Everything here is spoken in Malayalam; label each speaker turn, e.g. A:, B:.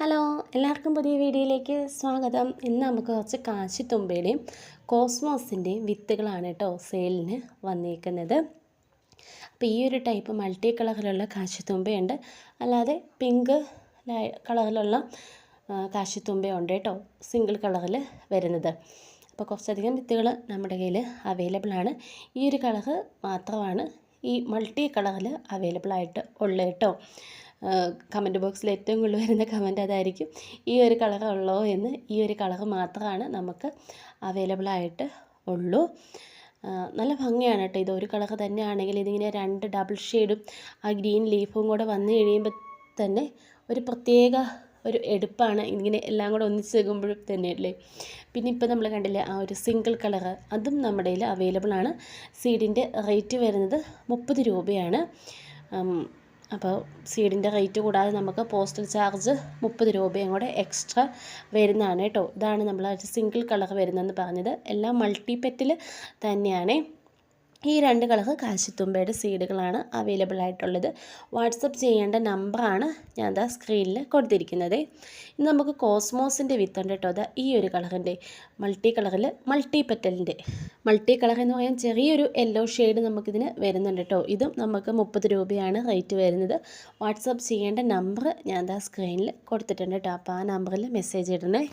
A: ഹലോ എല്ലാവർക്കും പുതിയ വീഡിയോയിലേക്ക് സ്വാഗതം. ഇന്ന് നമുക്ക് കുറച്ച് കാശിത്തുമ്പയുടെയും കോസ്മോസിന്റെയും വിത്തുകളാണ് കേട്ടോ സെയിലിന് വന്നിരിക്കുന്നത് അപ്പോൾ ഈ ഒരു ടൈപ്പ് മൾട്ടി കളറിലുള്ള കാശിത്തുമ്പയുണ്ട്. അല്ലാതെ പിങ്ക് കളറിലുള്ള കാശിത്തുമ്പയുണ്ട് കേട്ടോ സിംഗിൾ കളറിൽ വരുന്നത്. അപ്പോൾ കുറച്ചധികം വിത്തുകൾ നമ്മുടെ കയ്യിൽ അവൈലബിൾ ആണ്. ഈ ഒരു കളറ് മാത്രമാണ് ഈ മൾട്ടി കളറിൽ അവൈലബിൾ ആയിട്ട് ഉള്ളത് കേട്ടോ. കമന്റ് ബോക്സിൽ ഏറ്റവും കൂടുതൽ വരുന്ന കമന്റ് അതായിരിക്കും ഈ ഒരു കളർ ഉള്ളോ എന്ന് ഈ ഒരു കളറ് മാത്രമാണ് നമുക്ക് അവൈലബിൾ ആയിട്ട് ഉള്ളൂ. നല്ല ഭംഗിയാണ് കേട്ടോ ഇത്. ഒരു കളർ തന്നെയാണെങ്കിൽ ഇതിങ്ങനെ രണ്ട് ഡബിൾ ഷെയ്ഡും ആ ഗ്രീൻ ലീഫും കൂടെ വന്നു കഴിയുമ്പോൾ തന്നെ ഒരു പ്രത്യേക ഒരു എടുപ്പാണ്. ഇങ്ങനെ എല്ലാം കൂടെ ഒന്നിച്ച് വെക്കുമ്പോഴും തന്നെ അല്ലേ? പിന്നെ ഇപ്പോൾ നമ്മൾ കണ്ടില്ലേ ആ ഒരു സിംഗിൾ കളർ അതും നമ്മുടെ കയ്യിൽ അവൈലബിൾ ആണ്. സീഡിന്റെ റേറ്റ് വരുന്നത് മുപ്പത് രൂപയാണ്. അപ്പോൾ സീഡിന്റെ റേറ്റ് കൂടാതെ നമുക്ക് പോസ്റ്റൽ ചാർജ് മുപ്പത് രൂപയും കൂടെ എക്സ്ട്രാ വരുന്നതാണ് കേട്ടോ. ഇതാണ് നമ്മൾ സിംഗിൾ കളർ വരുന്നതെന്ന് പറഞ്ഞത്. എല്ലാം മൾട്ടി പെറ്റിൽ തന്നെയാണ്. ഈ രണ്ട് കളക്ക് കാശിത്തുമ്പയുടെ സീഡുകളാണ് അവൈലബിൾ ആയിട്ടുള്ളത് വാട്സപ്പ് ചെയ്യേണ്ട നമ്പറാണ് ഞാൻ അതാ സ്ക്രീനിൽ കൊടുത്തിരിക്കുന്നത്. ഇന്ന് നമുക്ക് കോസ്മോസിന്റെ വിത്തുണ്ട് കേട്ടോ. അതാ ഈ ഒരു കളറിന്റെ മൾട്ടി കളറിൽ മൾട്ടി പെറ്റലിന്റെ. മൾട്ടി കളർ എന്ന് പറയാൻ ചെറിയൊരു യെല്ലോ ഷെയ്ഡ് നമുക്കിതിന് വരുന്നുണ്ട് കേട്ടോ. ഇതും നമുക്ക് മുപ്പത് രൂപയാണ് റേറ്റ് വരുന്നത്. വാട്സപ്പ് ചെയ്യേണ്ട നമ്പർ ഞാൻ അതാ സ്ക്രീനിൽ കൊടുത്തിട്ടുണ്ട് കേട്ടോ. അപ്പോൾ ആ നമ്പറിൽ മെസ്സേജ് ഇടണേ.